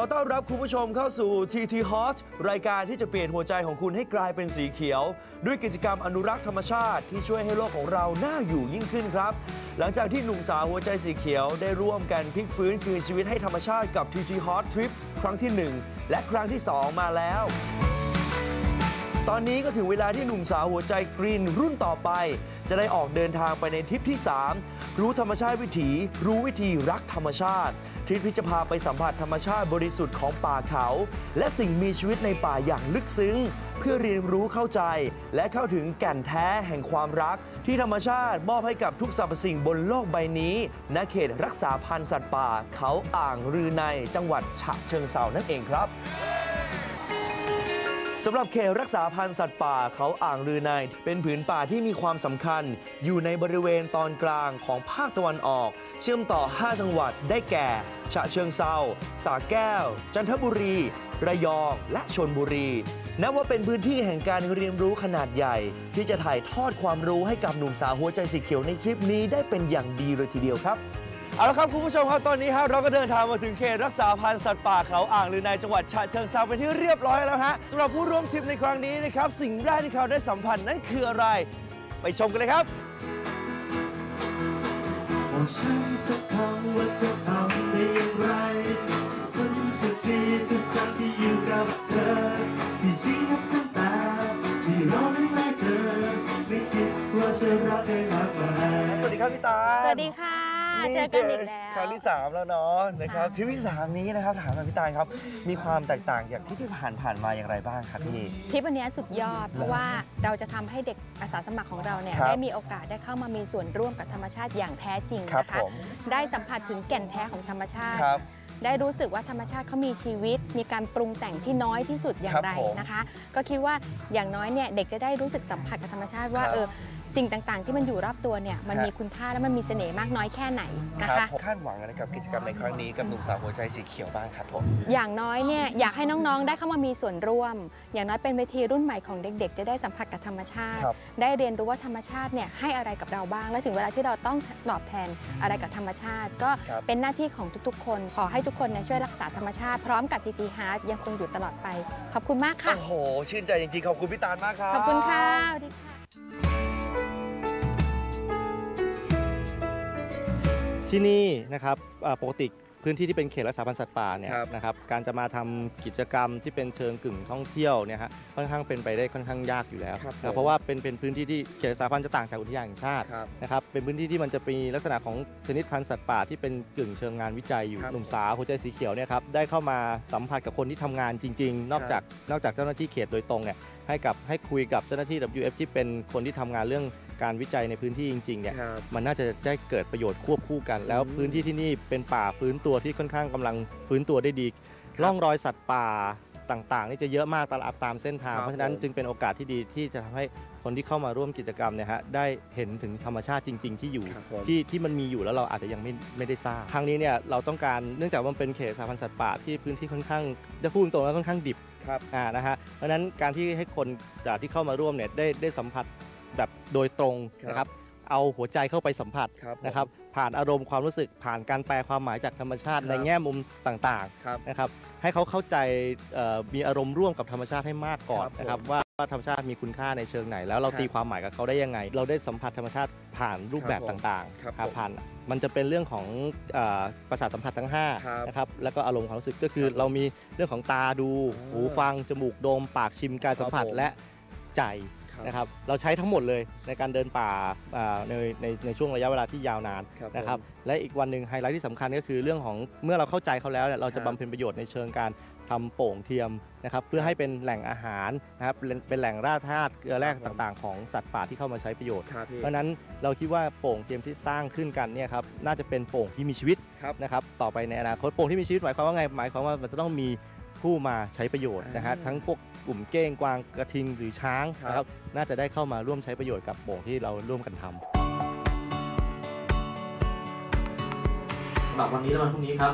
อต้อนรับคุณผู้ชมเข้าสู่ TT Hot รายการที่จะเปลี่ยนหัวใจของคุณให้กลายเป็นสีเขียว ด้วยกิจกรรมอนุรักษ์ธรรมชาติที่ช่วยให้โลกของเราน่าอยู่ยิ่งขึ้นครับ หลังจากที่หนุ่มสาวหัวใจสีเขียวได้ร่วมกันพลิกฟื้นคืนชีวิตให้ธรรมชาติกับ TT Hot Trip ครั้งที่ 1 และครั้งที่ 2 มาแล้ว ตอนนี้ก็ถึงเวลาที่หนุ่มสาวหัวใจกรีนรุ่นต่อไป จะได้ออกเดินทางไปในทริปที่ 3 รู้ธรรมชาติวิถี รู้วิธีรักธรรมชาติ ริปที่จะพาไปสัมผัสธรรมชาติบริสุทธิ์ของป่าเขา และสิ่งมีชีวิตในป่าอย่างลึกซึ้ง เพื่อเรียนรู้เข้าใจ และเข้าถึงแก่นแท้แห่งความรัก ที่ธรรมชาติมอบให้กับทุกสรรพสิ่งบนโลกใบนี้ณเขตรักษาพันธุ์สัตว์ป่า เขาอ่างรือในจังหวัดฉะเชิงเซานั่นเองครับ สำหรับเขตรักษาพันธุ์สัตว์ป่าเขาอ่างลือใน เป็นผืนป่าที่มีความสำคัญ อยู่ในบริเวณตอนกลางของภาคตะวันออก เชื่อมต่อ 5 จังหวัดได้แก่ ฉะเชิงเซาสาแก้ว จันทบุรี ระยอง และชนบุรีนับว่าเป็นพื้นที่แห่งการเรียนรู้ขนาดใหญ่ ที่จะถ่ายทอดความรู้ให้กับหนุ่มสาวหัวใจสีเขียวในคลิปนี้ได้เป็นอย่างดีเลยทีเดียวครับ เอาละครับคุณผู้ชมครับตอนนี้ครับเราก็เดินทางมาถึงเขตรักษาพันธุ์สัตว์ป่าเขาอ่างหรือในจังหวัดฉะเชิงเทราเป็นที่เรียบร้อยแล้วฮะสำหรับผู้ร่วมทริปในครั้งนี้นะครับสิ่งแรกที่เขาได้สัมผัสนั้นคืออะไร ไปชมกันเลยครับบอกฉันสักคำว่าจะทำได้อย่างไรฉันรู้สึกดีทุกครั้งที่อยู่กับเธอ ที่จริงนับตั้งแต่ที่รอตั้งแต่เธอไม่คิดว่าจะรักได้มากมายสวัสดีครับพี่ตาสวัสดีค่ะ เจอกันอีกแล้วครั้งที่สามแล้วเนาะนะครับค่ะทริปที่สามนี้นะครับถามหน่อยพี่ตาลครับ มีความแตกต่างจากที่ที่ผ่านผ่านๆมาอย่างไรบ้างครับพี่ทริปวันนี้สุดยอดเพราะว่าเราจะทำให้เด็กอาสาสมัครของเราเนี่ยครับได้มีโอกาสได้เข้ามามีส่วนร่วมกับธรรมชาติอย่างแท้จริงครับนะคะผมได้สัมผัสถึงแก่นแท้ของธรรมชาติครับได้รู้สึกว่าธรรมชาติเขามีชีวิต มีการปรุงแต่งที่น้อยที่สุดอย่างไรครับผมนะคะ ก็คิดว่าอย่างน้อยเนี่ยเด็กจะได้รู้สึกสัมผัสกับธรรมชาติว่าครับเออ สิ่งต่างๆ ที่มันอยู่รอบตัวเนี่ยมันฮะมีคุณค่าและมันมีเสน่ห์มากน้อยแค่ไหนนะครัคะบผมคาดหวังอะไรกับกิจกรรมในครั้งนี้กับหนุ่มสาวหัวใจสีเขียวบ้างครับผมอย่างน้อยเนี่ยอยากให้น้องๆ ได้เข้ามามีส่วนร่วม อย่างน้อยเป็นเวทีรุ่นใหม่ของเด็ก ๆ จะได้สัมผัสกับธรรมชาติครับได้เรียนรู้ว่าธรรมชาติเนี่ยให้อะไรกับเราบ้าง และถึงเวลาที่เราต้องตอบแทนอะไรกับธรรมชาติ ก็ครับเป็นหน้าที่ของทุกๆ คน ขอให้ทุกคนเนี่ยช่วยรักษาธรรมชาติพร้อมกับทีทีฮาร์ดยังคงอยู่ตลอดไป ขอบคุณมากค่ะโอ้โหชื่นใจจริงๆขอบคุณพี่ตาลมากครับขอบคุณค่ะสวัสดีค่ะ ที่นี่นะครับอ่าปกติพื้นที่ที่เป็นเขตรักษาพันธุ์สัตว์ป่าเนี่ยครับนะครับการจะมาทำกิจกรรมที่เป็นเชิงกึ่งท่องเที่ยวเนี่ยฮะค่อนข้างเป็นไปได้ค่อนข้างยากอยู่แล้วครับนะผมเพราะว่าเป็นเป็นพื้นที่ที่เขตรักษาพันธุ์จะต่างจากอุทยานแห่งชาติครับนะครับเป็นพื้นที่ที่มันจะมีลักษณะของชนิดพันธุ์สัตว์ป่าที่เป็นกึ่งเชิงงานวิจัยอยู่ครับหนุ่มสาวหัวใจสีเขียวเนี่ยครับได้เข้ามาสัมผัสกับคนที่ทำงานจริง ๆ นอกจากนอกจากเจ้าหน้าที่เขตโดยตรงเนี่ยให้กับให้คุยกับเจ้าหน้าที่ WF ที่เป็นคนที่ทำงานเรื่อง การวิจัยในพื้นที่จริงๆเนี่ยครับมันน่าจะได้เกิดประโยชน์ควบคู่กัน แล้วอืมพื้นที่ที่นี่เป็นป่าฟื้นตัวที่ค่อนข้างกำลังฟื้นตัวได้ดีครับร่องรอยสัตว์ป่าต่างๆ นี่จะเยอะมากตามตามเส้นทางครับเพราะฉะนั้นผม จึงเป็นโอกาสที่ดีที่จะทำให้คนที่เข้ามาร่วมกิจกรรมเนี่ยฮะได้เห็นถึงธรรมชาติจริง ๆ ที่อยู่ ครับผม ที่ที่มันมีอยู่แล้วเราอาจจะยังไม่ไม่ได้ทราบครั้งนี้เนี่ยเราต้องการเนื่องจากว่ามันเป็นเขตสาพันธุ์สัตว์ป่าที่พื้นที่ค่อนข้างจะพูดตรงๆแล้วค่อนข้างดิบครับ อ่านะฮะเพราะฉะนั้นการที่ให้คนจากที่เข้ามาร่วมเนี่ยได้ได้สัมผัส แบบโดยตรงครับนะครับเอาหัวใจเข้าไปสัมผัสครับผมนะครับผ่านอารมณ์ความรู้สึกผ่านการแปลความหมายจากธรรมชาติครับในแง่มุมต่างครับๆนะครับให้เขาเข้าใจเอ่อมีอารมณ์ร่วมกับธรรมชาติให้มากก่อนครับนะครับผมว่าว่าธรรมชาติมีคุณค่าในเชิงไหน แล้วเราครับตีความหมายกับเขาได้ยังไง เราได้สัมผัสธรรมชาติผ่านรูปแบบครับผมต่างครับๆครับผมผ่านมันจะเป็นเรื่องของเอ่อประสาทสัมผัสทั้งห้าครับนะครับแล้วก็อารมณ์ความรู้สึกก็คือครับเรามีเรื่องของตาดูอ่าหูฟังจมูกดม ปากชิมการสัมผัสครับผมและใจครับ นะครับเราใช้ทั้งหมดเลยในการเดินป่าอ่าในในในช่วงระยะเวลาที่ยาวนานครับนะครับผมและอีกวันหนึ่งไฮไลท์ที่สำคัญก็คือเรื่องของเมื่อเราเข้าใจเขาแล้วเนี่ยเราจะครับบำเพ็ญประโยชน์ในเชิงการทำโป่งเทียมนะครับเพื่อให้เป็นแหล่งอาหารนะครับเป็นเป็นแหล่งแร่ธาตุเกลือแร่ครับผมต่างๆ ของสัตว์ป่าที่เข้ามาใช้ประโยชน์ครับพี่เพราะฉะนั้นเราคิดว่าโป่งเทียมที่สร้างขึ้นกันเนี่ยครับน่าจะเป็นโป่งที่มีชีวิตครับนะครับต่อไปในอนาคตโป่งที่มีชีวิตหมายความว่าไงหมายความว่ามันจะต้องมีผู้มาใช้ประโยชน์นะฮะอ่าทั้งพวกก ลุ่มเก้งกวางกระทิงหรือช้างครับนะครับน่าจะได้เข้ามาร่วมใช้ประโยชน์กับโป่งที่เราร่วมกันทำสำหรับวันนี้และวันพรุ่งนี้ครับ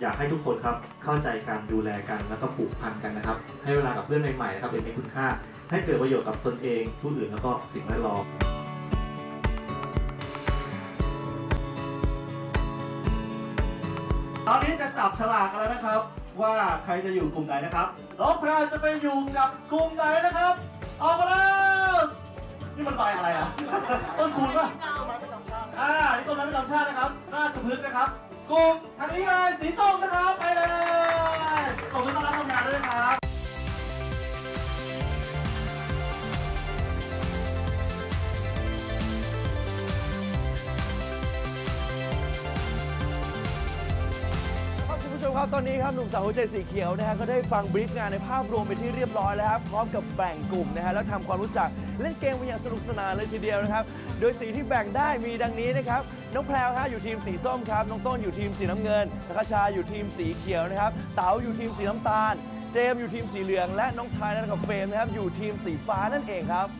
อยากให้ทุกคนครับเข้าใจการดูแลกันแล้วก็ผูกพันกันนะครับ ให้เวลากับเพื่อนใหม่ๆนะครับเด็กมีคุณค่า ให้เกิดประโยชน์กับตนเองผู้อื่นแล้วก็สิ่งแวดล้อมตอนนี้จะจับฉลากกันแล้วนะครับ ว่าใครจะอยู่กลุ่มไหนนะครับน้องแพรจะไปอยู่กับกลุ่มไหนนะครับ ออกมาแล้วนี่มันใบอะไรอะ ต้นคูณป่ะอ่านี่ต้นไม้ประจำชาตินะครับ ราชพฤกษ์นะครับ กลุ่มทางนี้เลยสีส้มนะครับ ไปเลยขอบคุณต้อนรับทำงานด้วยนะครับ ครับตอนนี้ครับหนุ่มสาวหัวใจสีเขียวนะฮะก็ได้ฟังบรีฟงานในภาพรวมไปที่เรียบร้อยแล้วครับพร้อมกับแบ่งกลุ่มนะฮะแล้วทำความรู้จักเล่นเกมไปอย่างสนุกสนานเลยทีเดียวนะครับ โดยสีที่แบ่งได้มีดังนี้นะครับน้องแพรวฮะอยู่ทีมสีส้มครับน้องต้นอยู่ทีมสีน้ำเงินนักชาอยู่ทีมสีเขียวนะครับเต๋าอยู่ทีมสีน้ำตาล เจมส์อยู่ทีมสีเหลือง และน้องชายและกับเฟรมนะครับอยู่ทีมสีฟ้านั่นเองครับ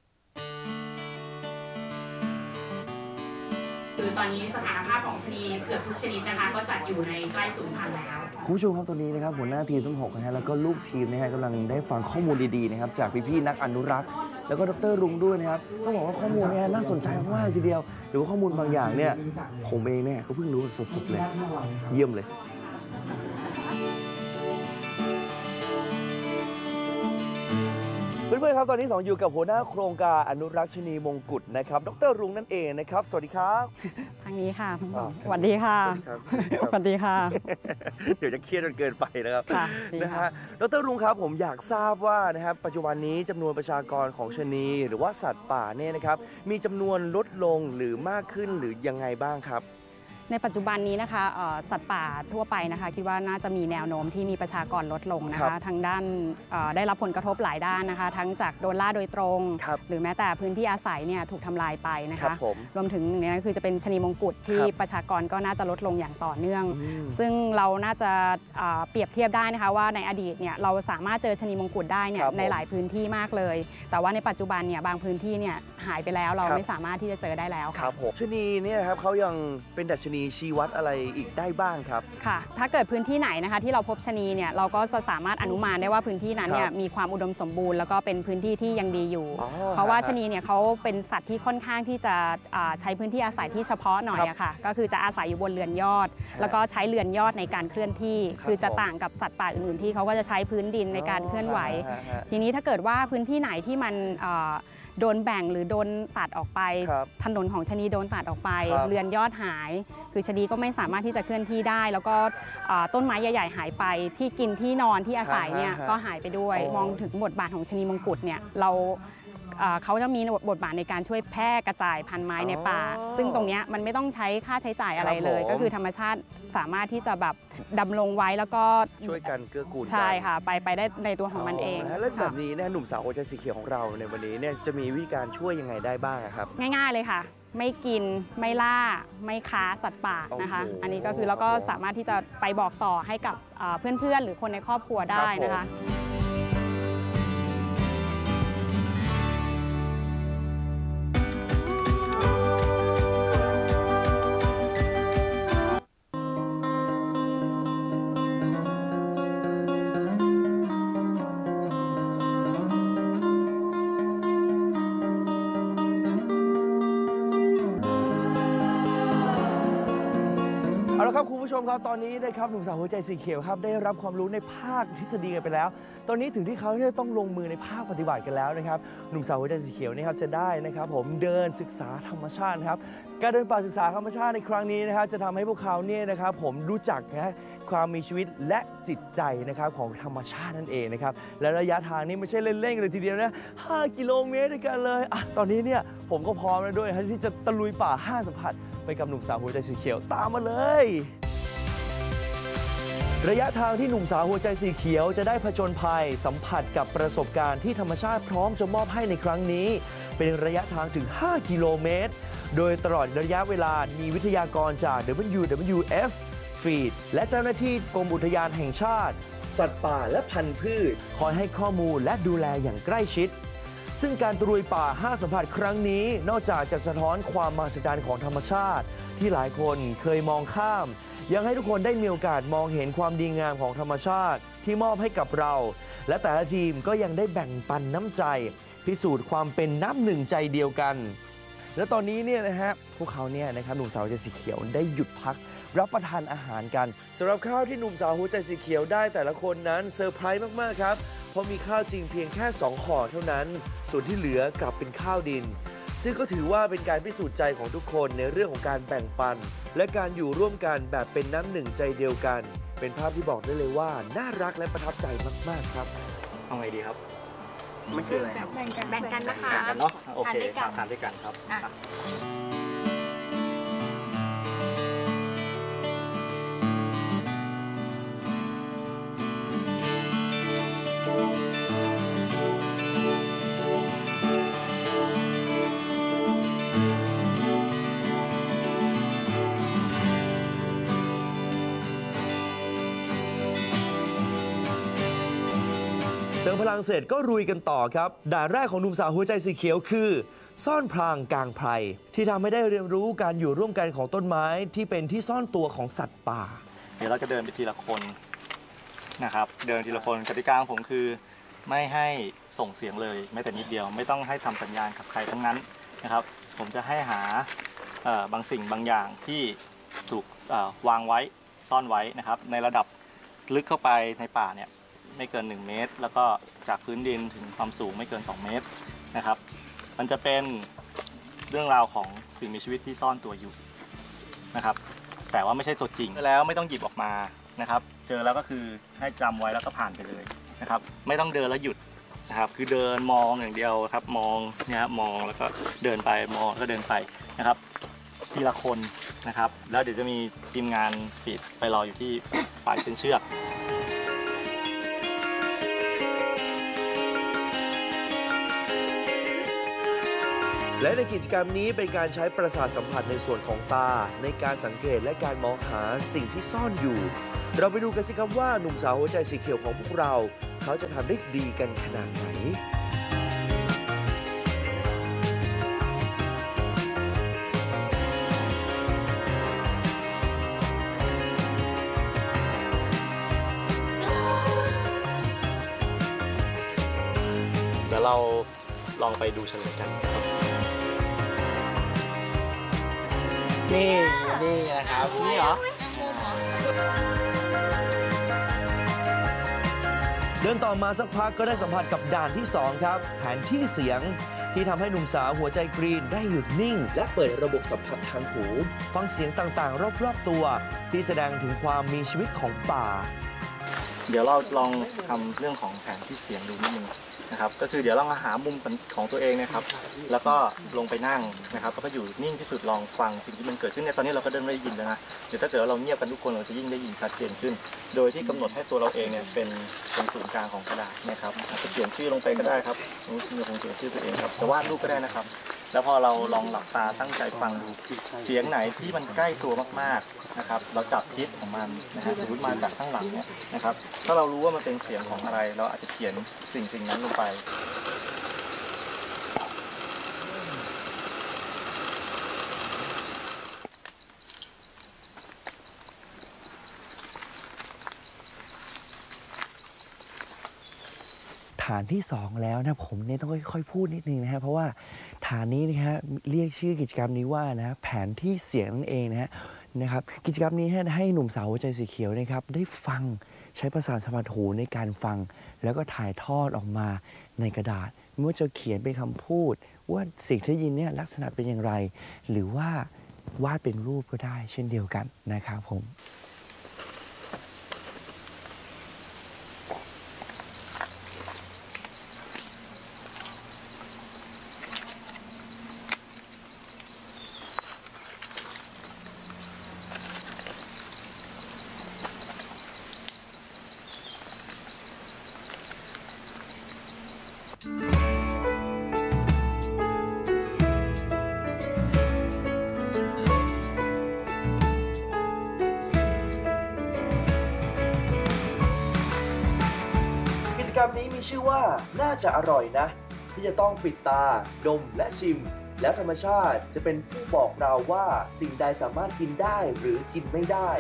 คือตอนนี้สถานภาพของชนีเกือบทุกชนิดนะคะ ก็จัดอยู่ในใกล้สูญพันธุ์แล้วคุณผู้ชมครับตอนนี้นะครับหัวหน้าทีมทั้งหกนะฮะแล้วก็ลูกทีมนะฮะกำลังได้ฟังข้อมูลดีๆนะครับจากพี่ๆนักอนุรักษ์ แล้วก็ดรรุงด้วยนะครับต้องบอกว่าข้อมูลเนี่ยน่าสนใจมากทีเดียว หรือว่าข้อมูลบางอย่างเนี่ยผมเองเนี่ยก็เพิ่งรู้สดๆเลย เยี่ยมเลย เพื่อนๆครับตอนนี้สองอยู่กับหัวหน้าโครงการอนุรักษ์ชนีมงกุฎนะครับดรรุงนั่นเองนะครับ สวัสดีครับ ทางนี้ค่ะอ่าสวัสดีค่ะสวัสดีครับสวัสดีค่ะ เดี๋ยวจะเครียดจนเกินไปนะครับค่ะดีนะค่ะฮะดรรุงครับผมอยากทราบว่านะครับปัจจุบันนี้จำนวนประชากรของชะนีหรือว่าสัตว์ป่าเนี่ยนะครับมีจำนวนลดลงหรือมากขึ้นหรือยังไงบ้างครับ ในปัจจุบันนี้นะคะเอ่อสัตว์ป่าทั่วไปนะคะ คิดว่าน่าจะมีแนวโน้มที่มีประชากรลดลงนะครัคะบทางด้านเอ่อได้รับผลกระทบหลายด้านนะคะ ทั้งจากโดนล่าโดยตรงครับหรือแม้แต่พื้นที่อาศัยเนี่ยถูกทำลายไปนะครัคะบผมรวมถึงหนึ่งในนั้นคือจะเป็นชะนีมงกุฎที่ครับประชากรก็น่าจะลดลงอย่างต่อเนื่องอืมซึ่งเราน่าจะอ่าเปรียบเทียบได้นะคะ ว่าในอดีตเนี่ยเราสามารถเจอชะนีมงกุฎได้เนี่คยรับผมในหลายพื้นที่มากเลย แต่ว่าในปัจจุบันเนี่ยบางพื้นที่เนี่ยหายไปแล้วเราครับไม่สามารถที่จะเจอได้แล้วคค่ะรับผมชะนีเนี่ยนะครับเขายังเป็นดัชนีชี้วัดอะไรอีกได้บ้างครับ ค่ะ ถ้าเกิดพื้นที่ไหนนะคะ ที่เราพบชะนีเนี่ยเราก็จะสามารถอนุมานได้ว่าพื้นที่นั้นเนี่คยรับมีความอุดมสมบูรณ์แล้วก็เป็นพื้นที่ที่ยังดีอยู่ อ๋อเพราะว่าฮะชะนีเนี่ยเขาเป็นสัตว์ที่ค่อนข้างที่จะอ่าใช้พื้นที่อาศัยที่เฉพาะหน่อยครับอะค่ะ ก็คือจะอาศัยอยู่บนเรือนยอด แล้วก็ใช้เรือนยอดในการเคลื่อนที่ ครับคือจะผม ต่างกับสัตว์ป่าอื่นๆที่เขาก็จะใช้พื้นดินในการเคลื่อนไหว ฮะฮะทีนี้ถ้าเกิดว่าพื้นที่ไหนที่มันเอ่อ โดนแบ่งหรือโดนตัดออกไป ครับถนนของชะนีโดนตัดออกไป ครับ เรือนยอดหาย คือชะนีก็ไม่สามารถที่จะเคลื่อนที่ได้ แล้วก็เอ่อต้นไม้ใหญ่ ๆ หายไปที่กินที่นอนที่อาศัยเนี่ยฮะฮะก็หายไปด้วย อ๋อ มองถึงบทบาทของชะนีมงกุฎเนี่ยเรา เอ่อเขาจะมีบทบาทในการช่วยแพร่กระจายพันธุ์ไม้ในป่าอ๋อซึ่งตรงเนี้ยมันไม่ต้องใช้ค่าใช้จ่ายอะไรเลยครับผมก็คือธรรมชาติสามารถที่จะแบบดำรงไว้แล้วก็ช่วยกันเกื้อกูลกันใช่ค่ะ ไปไปได้ในตัวของมันเองนะฮะแล้วแบค่ะบนี้เนี่ยหนุ่มสาวหัวใจสีเขียวของเราในวันนี้เนี่ยจะมีวิธีการช่วยยังไงได้บ้างอะครับ ง่าย ๆเลยค่ะไม่กินไม่ล่าไม่ค้าสัตว์ป่านะคะโอ้โหอันนี้ก็คือเราก็ครับผมสามารถที่จะไปบอกต่อให้กับเอ่อเพื่อนๆ หรือคนในครอบครัวได้นะคะ ละครับคุณผู้ชมครับตอนนี้นะครับหนุ่มสาวหัวใจสีเขียวครับได้รับความรู้ในภาคทฤษฎีกันไปแล้ว ตอนนี้ถึงที่เขาเนี่ยต้องลงมือในภาคปฏิบัติกันแล้วนะครับหนุ่มสาวหัวใจสีเขียวนี่ครับจะได้นะครับ ผมเดินศึกษาธรรมชาติครับการเดินป่าศึกษาธรรมชาติในครั้งนี้นะครับจะทำให้พวกเขาเนี่ยนะครับผมรู้จักนะ ความมีชีวิตและจิตใจนะครับของธรรมชาตินั่นเองนะครับและระยะทางนี้ไม่ใช่เล่นๆเลยทีเดียวนะ5กิโลเมตรด้วยกันเลยอะตอนนี้เนี่ยผมก็พร้อมแล้วด้วยที่จะตะลุยป่าห้าสัมผัสไปกับหนุ่มสาวหัวใจสีเขียวตามมาเลยระยะทางที่หนุ่มสาวหัวใจสีเขียวจะได้ผจญภัย สัมผัสกับประสบการณ์ที่ธรรมชาติพร้อมจะมอบให้ในครั้งนี้ เป็นระยะทางถึง 5 กิโลเมตร โดยตลอดระยะเวลามีวิทยากรจาก WWF ฟีด และเจ้าหน้าที่กรมอุทยานแห่งชาติ สัตว์ป่าและพันธุ์พืช คอยให้ข้อมูลและดูแลอย่างใกล้ชิด ซึ่งการตรุยป่า5สัมผัสครั้งนี้ นอกจากจะสะท้อนความมหัศจรรย์ของธรรมชาติ ที่หลายคนเคยมองข้าม ยังให้ทุกคนได้มีโอกาสมองเห็นความดีงามของธรรมชาติ ที่มอบให้กับเรา และแต่ละทีมก็ยังได้แบ่งปันน้ำใจ พิสูจน์ความเป็นน้ำหนึ่งใจเดียวกัน แล้วตอนนี้เนี่ยนะฮะพวกเขาเนี่ยนะครับหนุ่มสาวใจสีเขียวได้หยุดพัก รับประทานอาหารกันสำหรับข้าวที่หนุ่มสาวหัวใจสีเขียวได้แต่ละคนนั้นเซอร์ไพรส์มากๆครับ เพราะมีข้าวจริงเพียงแค่สองห่อเท่านั้น ส่วนที่เหลือกลับเป็นข้าวดิน ซึ่งก็ถือว่าเป็นการพิสูจน์ใจของทุกคนในเรื่องของการแบ่งปัน และการอยู่ร่วมกันแบบเป็นน้ำหนึ่งใจเดียวกัน เป็นภาพที่บอกได้เลยว่าน่ารักและประทับใจมากๆครับเอาไงดีครับ มันคืออะไรครับแบ่งกันแบ่งกันนะคะแบ่งกันเนาะโอเคทานด้วยกันทานด้วยกันครับ อะอะเติมพลังเสร็จก็รุยกันต่อครับ ด่านแรกของหนุ่มสาวหัวใจสีเขียวคือ ซ่อนพรางกลางไพรที่ทำให้ได้เรียนรู้การอยู่ร่วมกันของต้นไม้ที่เป็นที่ซ่อนตัวของสัตว์ป่า เดี๋ยวเราจะเดินไปทีละคนนะครับ เดินทีละคนกติกาของผมคือ ไม่ให้ส่งเสียงเลยแม้แต่นิดเดียว ไม่ต้องให้ทำสัญญาณกับใครทั้งนั้นนะครับ ผมจะให้หาบางสิ่งบางอย่างที่ถูกวางไว้ซ่อนไว้นะครับ ในระดับลึกเข้าไปในป่าเนี่ย ไม่เกิน 1 เมตร แล้วก็จากพื้นดินถึงความสูงไม่เกิน 2 เมตรนะครับ มันจะเป็นเรื่องราวของสิ่งมีชีวิตที่ซ่อนตัวอยู่นะครับ แต่ว่าไม่ใช่ตัวจริงแล้วไม่ต้องหยิบออกมานะครับ เจอแล้วก็คือให้จำไว้แล้วก็ผ่านไปเลยนะครับ ไม่ต้องเดินแล้วหยุดนะครับ คือเดินมองอย่างเดียวครับ มองเนี่ยครับมองแล้วก็เดินไปมองแล้วก็เดินไปนะครับทีละคนนะครับ แล้วเดี๋ยวจะมีทีมงานปิดไปรออยู่ที่ปลายเส้นเชือก และในกิจกรรมนี้เป็นการใช้ประสาทสัมผัสในส่วนของตา ในการสังเกตและการมองหาสิ่งที่ซ่อนอยู่ เราไปดูกันสิครับว่าหนุ่มสาวหัวใจสีเขียวของพวกเรา เขาจะทำได้ดีกันขนาดไหนเดี๋ยวเราลองไปดูเฉลยกัน นี่นี่นะครับนี่เหรอเดินต่อมาสักพักก็ได้สัมผัสกับด่านที่ 2 ครับ แผนที่เสียงที่ทำให้หนุ่มสาวหัวใจกรีนได้หยุดนิ่ง และเปิดระบบสัมผัสทางหู ฟังเสียงต่างๆ รอบๆตัว ที่แสดงถึงความมีชีวิตของป่า เดี๋ยวเราลองทำเรื่องของแผนที่เสียงดูนิดนึง นะครับก็คือเดี๋ยวเรามาหามุมของตัวเองนะครับ แล้วก็ลงไปนั่งนะครับแล้วก็อยู่นิ่งที่สุดลองฟังสิ่งที่มันเกิดขึ้นในยตอนนี้เราก็เริ่มได้ยินแล้วนะเดี๋ยวถ้าเกิดเราเงียบกันทุกคนเราจะยิ่งได้ยินชัดเจนขึ้น โดยที่กำหนดให้ตัวเราเองเนี่ยเป็นเป็นศูนย์กลางของกระดาษนะครับอาจจะเขียนชื่อลงไปก็ได้ครับนี่คืองเขียนชื่อตัวเองครับจะวาดรูปก็ได้นะครับ แล้วพอเราลองหลับตาตั้งใจฟังดูเสียงไหนที่มันใกล้ตัวมากๆนะครับ เราจับทิศของมันนะฮะสมมติมาจากข้างหลังเนี่ยนะครับ ถ้าเรารู้ว่ามันเป็นเสียงของอะไร เราอาจจะเขียนสิ่งสิ่งนั้นลงไปฐานที่ 2 แล้วนะผมเนี่ยต้องค่อยๆพูดนิดนึงนะฮะเพราะว่า ฐานนี้นะฮะเรียกชื่อกิจกรรมนี้ว่านะแผนที่เสียงนั่นเองนะฮะนะครับกิจกรรมนี้ให้หนุ่มสาวหัวใจสีเขียวนะครับได้ฟังใช้ประสาทสัมผัสหูในการฟัง แล้วก็ถ่ายทอดออกมาในกระดาษไม่ว่าจะเขียนเป็นคำพูด ว่าสิ่งที่ยินเนี่ยลักษณะเป็นอย่างไร หรือว่าวาดเป็นรูปก็ได้เช่นเดียวกันนะครับผม ที่ชื่อว่าน่าจะอร่อยนะ ที่จะต้องปิดตา ดมและชิม แล้วธรรมชาติจะเป็นผู้บอกเราว่าสิ่งใดสามารถกินได้หรือกินไม่ได้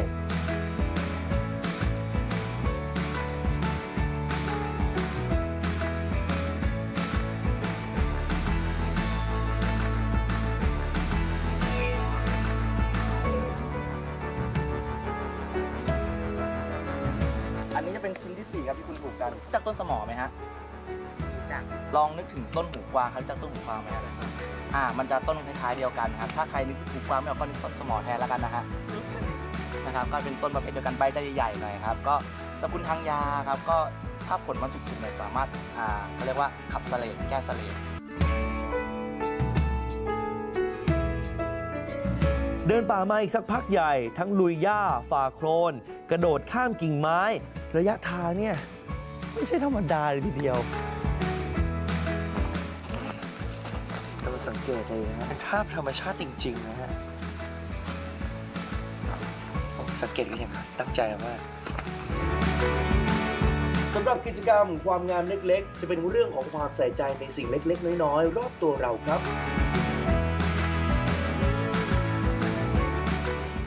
จักต้นสมอไหมฮะลองนึกถึงต้นหูกวางเขารู้จักต้นหูกวางไหมครับอ่า มันจะต้นคล้ายๆเดียวกันครับ ถ้าใครนึกหูกวางไม่ออกก็นึกต้นสมอแทนแล้วกันนะฮะนะครับ ก็เป็นต้นประเภทเดียวกันใบจะใหญ่ๆหน่อยครับ ก็สกุลทางยาครับ ก็ถ้าผลมันสุกๆเนี่ยสามารถ อ่าเขาเรียกว่าขับเสลดแก้เสลดเดินป่ามาอีกสักพักใหญ่ ทั้งลุยหญ้าฝ่าโคลนกระโดดข้ามกิ่งไม้ ระยะทางเนี่ยไม่ใช่ธรรมดาเลยทีเดียวเราสังเกตเลยนะฮะเป็นภาพธรรมชาติจริง ๆ นะฮะผมสังเกตกันอย่างตั้งใจมากสำหรับกิจกรรมความงามเล็ก ๆ จะเป็นเรื่องของความใส่ใจในสิ่งเล็ก ๆ น้อย ๆ รอบตัวเราครับ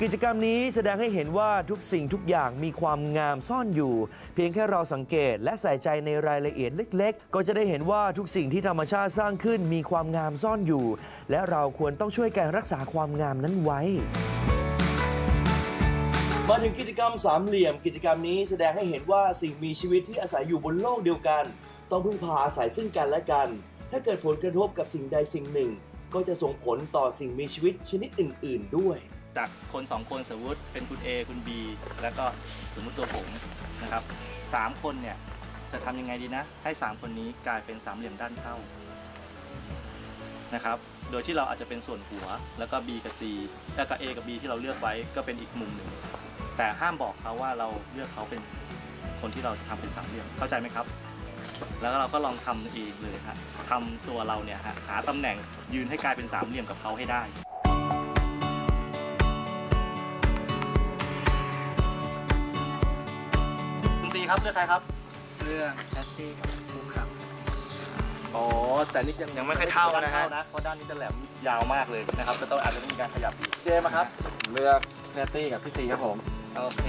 กิจกรรมนี้แสดงให้เห็นว่าทุกสิ่งทุกอย่างมีความงามซ่อนอยู่ เพียงแค่เราสังเกตและใส่ใจในรายละเอียดเล็ก ๆ ก็จะได้เห็นว่าทุกสิ่งที่ธรรมชาติสร้างขึ้นมีความงามซ่อนอยู่ และเราควรต้องช่วยกันรักษาความงามนั้นไว้มาถึงกิจกรรมสามเหลี่ยม กิจกรรมนี้แสดงให้เห็นว่าสิ่งมีชีวิตที่อาศัยอยู่บนโลกเดียวกัน ต้องพึ่งพาอาศัยซึ่งกันและกัน ถ้าเกิดผลกระทบกับสิ่งใดสิ่งหนึ่ง ก็จะส่งผลต่อสิ่งมีชีวิตชนิดอื่น ๆ ด้วย จากคนสองคนสมมติเป็นคุณ A คุณ B แล้วก็สมมติตัวผมนะครับสามคนเนี่ยจะทำยังไงดีนะ ให้สามคนนี้กลายเป็นสามเหลี่ยมด้านเท่านะครับ โดยที่เราอาจจะเป็นส่วนหัว แล้วก็ B กับ C แล้วก็ A กับ B ที่เราเลือกไว้ก็เป็นอีกมุมหนึ่ง แต่ห้ามบอกเขาว่าเราเลือกเขาเป็นคนที่เราจะทำเป็นสามเหลี่ยม เข้าใจไหมครับ แล้วเราก็ลองทำเองเลยฮะทำตัวเราเนี่ยฮะหาตำแหน่งยืนให้กลายเป็นสามเหลี่ยมกับเขาให้ได้ คุณซีครับเลือกใครครับเรื่องแพตตี้กับภูครับอ๋อแต่นี่ยังยังไม่ค่อยเท่านะฮะ เพราะด้านนี้จะแหลมยาวมากเลยนะครับจะต้องอาจจะต้องมีการขยับอีกเจมาครับ เลือกแพตตี้กับพี่ซีครับผม โอเค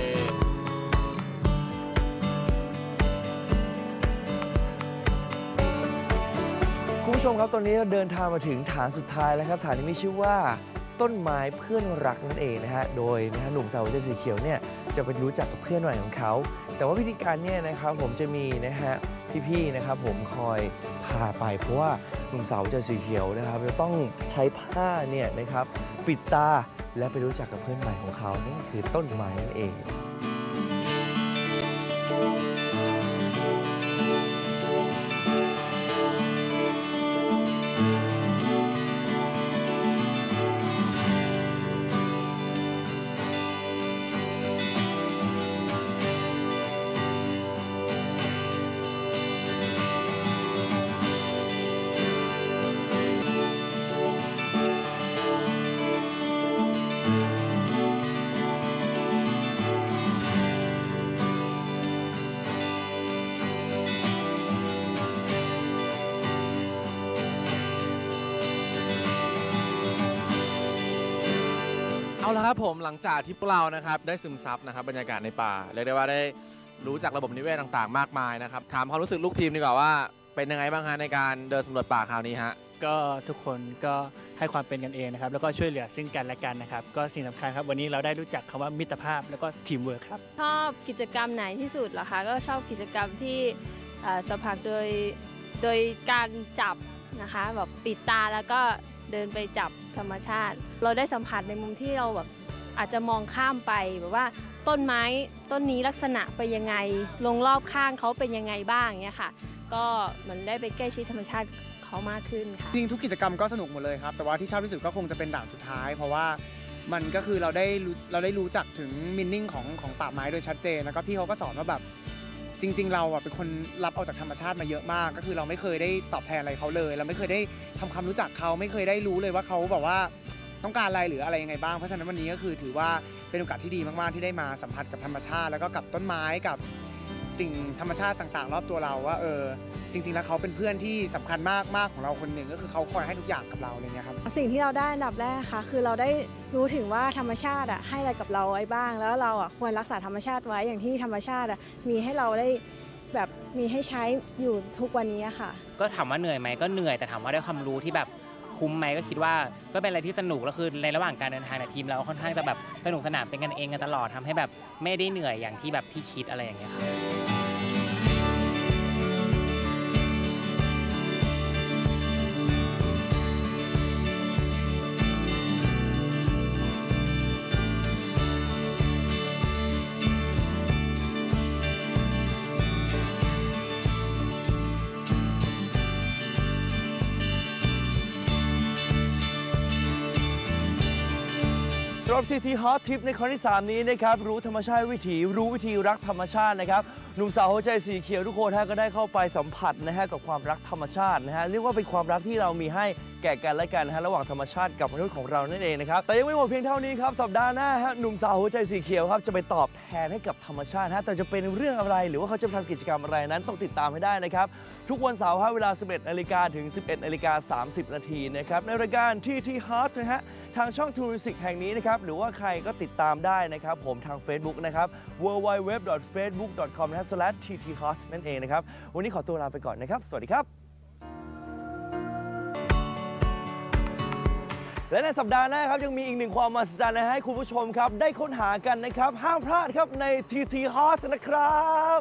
คุณผู้ชมครับตอนนี้เราเดินทางมาถึงฐานสุดท้ายแล้วครับฐานนี้มีชื่อว่า ต้นไม้เพื่อนรักนั่นเองนะฮะ โดยนะฮะหนุ่มสาวหัวใจสีเขียวเนี่ยจะไปรู้จักกับเพื่อนใหม่ของเขา แต่ว่าวิธีการเนี่ยนะครับผมจะมีนะฮะพี่ๆนะครับผมคอยพาไปเพราะว่าหนุ่มสาวหัวใจสีเขียวนะครับจะต้องใช้ผ้าเนี่ยนะครับปิดตาและไปรู้จักกับเพื่อนใหม่ของเขานั่นคือต้นไม้นั่นเอง ละครับผมหลังจากที่พวกเรานะครับได้ซึมซับนะครับบรรยากาศในป่าเรียกได้ว่าได้รู้จักระบบนิเวศต่างๆ มากมายนะครับถามความรู้สึกลูกทีมดีกว่าว่าเป็นยังไงบ้างฮะในการเดินสำรวจป่าคราวนี้ฮะก็ทุกคนก็ให้ความเป็นกันเองนะครับ แล้วก็ช่วยเหลือซึ่งกันและกันนะครับ ก็สิ่งสำคัญครับ วันนี้เราได้รู้จักคำว่ามิตรภาพแล้วก็ทีมเวิร์คครับ ชอบกิจกรรมไหนที่สุดเหรอคะ ก็ชอบกิจกรรมที่เอ่อสัมผัสโดยโดยการจับนะคะแบบปิดตาแล้วก็เดินไปจับ ธรรมชาติ เราได้สัมผัสในมุมที่เราแบบอาจจะมองข้ามไปแบบว่าต้นไม้ต้นนี้ลักษณะเป็นยังไงลงรอบข้างเขาเป็นยังไงบ้างเงี้ยค่ะ ก็เหมือนได้ไปใกล้ชิดธรรมชาติเขามากขึ้นค่ะจริงทุกกิจกรรมก็สนุกหมดเลยครับ แต่ว่าที่ชอบที่สุดก็คงจะเป็นด่านสุดท้าย เพราะว่ามันก็คือเราได้รู้เราได้รู้จักถึงมินนิ่งของของป่าไม้โดยชัดเจนแล้วก็พี่เขาก็สอนว่าแบบ จริง ๆ เราอะเป็นคนรับเอาจากธรรมชาติมาเยอะมาก ก็คือเราไม่เคยได้ตอบแทนอะไรเขาเลย เราไม่เคยได้ทำความรู้จักเขาไม่เคยได้รู้เลยว่าเขาแบบว่าต้องการอะไรหรืออะไรยังไงบ้าง เพราะฉะนั้นวันนี้ก็คือถือว่าเป็นโอกาสที่ดีมากๆที่ได้มาสัมผัสกับธรรมชาติ แล้วก็กับต้นไม้กับ สิ่งธรรมชาติต่างๆ รอบตัวเราว่าเออจริง ๆ แล้วเขาเป็นเพื่อนที่สำคัญมากมากของเราคนหนึ่งก็คือเขาคอยให้ทุกอย่างกับเราอะไรเงี้ยครับสิ่งที่เราได้อันดับแรกค่ะคือเราได้รู้ถึงว่าธรรมชาติอะให้อะไรกับเราไว้บ้าง แล้วเราอะควรรักษาธรรมชาติไว้อย่างที่ธรรมชาติอะมีให้เราได้แบบมีให้ใช้อยู่ทุกวันนี้ค่ะ ก็ถามว่าเหนื่อยไหมก็เหนื่อยแต่ถามว่าได้ความรู้ที่แบบคุ้มไหมก็คิดว่าก็เป็นอะไรที่สนุกแล้วคือในระหว่างการเดินทางเนี่ยทีมเราค่อนข้างจะแบบสนุกสนานเป็นกันเองกันตลอดทำให้แบบไม่ได้เหนื่อยอย่างที่แบบที่คิดอะไรอย่างเงี้ยครับ สำหรับ TT Hot Tip ในครั้งที่ 3 นี้นะครับ รู้ธรรมชาติวิถี รู้วิธีรักธรรมชาตินะครับ หนุ่มสาวหัวใจสีเขียวทุกคนฮะก็ได้เข้าไปสัมผัสนะฮะกับความรักธรรมชาตินะฮะเรียกว่าเป็นความรักที่เรามีให้แก่กันและกันนะฮะระหว่างธรรมชาติกับมนุษย์ของเรานั่นเองนะครับแต่ยังไม่หมดเพียงเท่านี้ครับสัปดาห์หน้าฮะหนุ่มสาวหัวใจสีเขียวครับจะไปตอบแทนให้กับธรรมชาติฮะแต่จะเป็นเรื่องอะไรหรือว่าเขาจะทำกิจกรรมอะไรนั้นต้องติดตามให้ได้นะครับทุกวันเสาร์ฮะเวลา 11นาฬิกาถึง 11นาฬิกา30นาทีนะครับในรายการ TT Hot นะฮะทางช่อง True Music แห่งนี้นะครับหรือว่าใครก็ติดตามได้นะครับผมทาง Facebook นะครับ www.facebook.com /tthot นั่นเองนะครับ วันนี้ขอตัวลาไปก่อนนะครับ สวัสดีครับและในสัปดาห์หน้าครับยังมีอีกหนึ่งความมหัศจรรย์นะให้คุณผู้ชมครับ ได้ค้นหากันนะครับ ห้ามพลาดครับใน TT Hot นะครับ